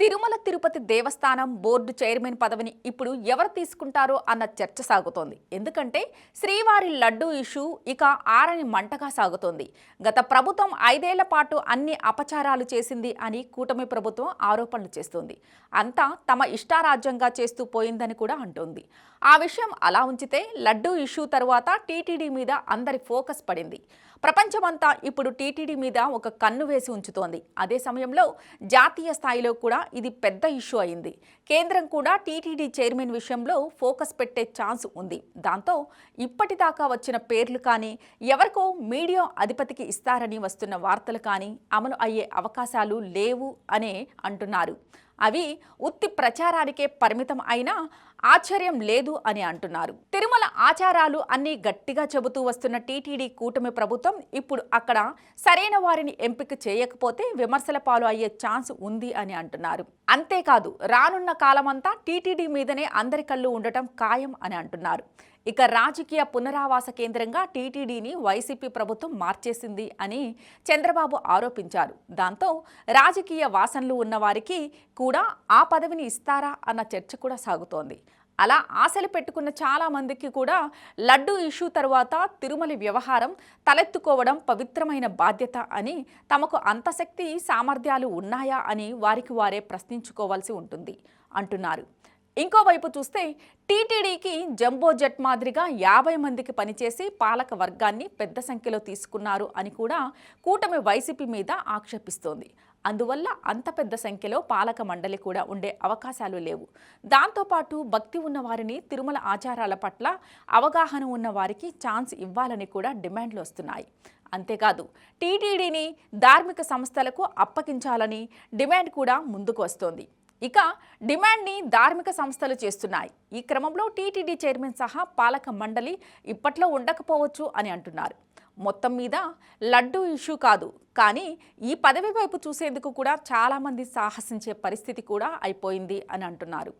తిరుమల తిరుపతి దేవస్థానం board chairman పదవిని ఇప్పుడు ఎవరు తీసుకుంటారో అన్న చర్చ సాగుతోంది. ఎందుకంటే శ్రీవారి లడ్డూ ఇష్యూ ఇక ఆరని మంటగా సాగుతోంది. గత ప్రభుత్వం ఐదేళ్ళ పాటు అన్ని అపచారాలు చేసింది అని కూటమి ప్రభుత్వం ఆరోపణలు చేస్తోంది. అంతా తమ ఇష్టారాజ్యంగా చేస్తూ పోయిందని కూడా అంటోంది. ఆ విషయం అలా ఉంచితే లడ్డూ ఇష్యూ తరువాత టీటీడీ మీద అందరి ఫోకస్ పడింది. ప్రపంచమంతా ఇప్పుడు టీటీడీ మీద ఒక కన్ను వేసి ఉంచుతోంది. అదే సమయంలో జాతీయ స్థాయిలో కూడా ఇది పెద్ద ఇష్యూ అయింది. కేంద్రం కూడా టీటీడీ చైర్మన్ విషయంలో ఫోకస్ పెట్టే ఛాన్స్ ఉంది. దాంతో ఇప్పటిదాకా వచ్చిన పేర్లు కానీ ఎవరికో మీడియా అధిపతికి ఇస్తారని వస్తున్న వార్తలు కానీ అమలు అయ్యే అవకాశాలు లేవు అనే అంటున్నారు. అవి ఉత్తి ప్రచారానికే పరిమితం అయినా ఆశ్చర్యం లేదు అని అంటున్నారు. తిరుమల ఆచారాలు అన్నీ గట్టిగా చెబుతూ వస్తున్న టీటీడీ కూటమి ప్రభుత్వం ఇప్పుడు అక్కడ సరైన వారిని ఎంపిక చేయకపోతే విమర్శల పాలు అయ్యే ఛాన్స్ ఉంది అని అంటున్నారు. అంతేకాదు రానున్న కాలమంతా టీటీడీ మీదనే అందరి కళ్ళు ఉండటం ఖాయం అని అంటున్నారు. ఇక రాజకీయ పునరావాస కేంద్రంగా టీటీడీని వైసీపీ ప్రభుత్వం మార్చేసింది అని చంద్రబాబు ఆరోపించారు. దాంతో రాజకీయ వాసనలు ఉన్నవారికి కూడా ఆ పదవిని ఇస్తారా అన్న చర్చ కూడా సాగుతోంది. అలా ఆశలు పెట్టుకున్న చాలా మందికి కూడా లడ్డు ఇష్యూ తర్వాత తిరుమల వ్యవహారం తలెత్తుకోవడం పవిత్రమైన బాధ్యత అని తమకు అంత శక్తి సామర్థ్యాలు ఉన్నాయా అని వారికి వారే ప్రశ్నించుకోవాల్సి ఉంటుంది అంటున్నారు. ఇంకోవైపు చూస్తే టీటీడీకి జంబో జెట్ మాదిరిగా యాభై మందికి పనిచేసి పాలక వర్గాన్ని పెద్ద సంఖ్యలో తీసుకున్నారు అని కూడా కూటమి వైసీపీ మీద ఆక్షేపిస్తోంది. అందువల్ల అంత పెద్ద సంఖ్యలో పాలక మండలి కూడా ఉండే అవకాశాలు లేవు. దాంతోపాటు భక్తి ఉన్న వారిని తిరుమల ఆచారాల పట్ల అవగాహన ఉన్న వారికి ఛాన్స్ ఇవ్వాలని కూడా డిమాండ్లు వస్తున్నాయి. అంతేకాదు టీటీడీని ధార్మిక సంస్థలకు అప్పగించాలని డిమాండ్ కూడా ముందుకు వస్తోంది. ఇక డిమాండ్ని ధార్మిక సంస్థలు చేస్తున్నాయి. ఈ క్రమంలో టీటీడీ చైర్మన్ సహా పాలక మండలి ఇప్పట్లో ఉండకపోవచ్చు అని అంటున్నారు. మొత్తం మీద లడ్డు ఇష్యూ కాదు. కానీ ఈ పదవి వైపు చూసేందుకు కూడా చాలామంది సాహసించే పరిస్థితి కూడా అయిపోయింది అని అంటున్నారు.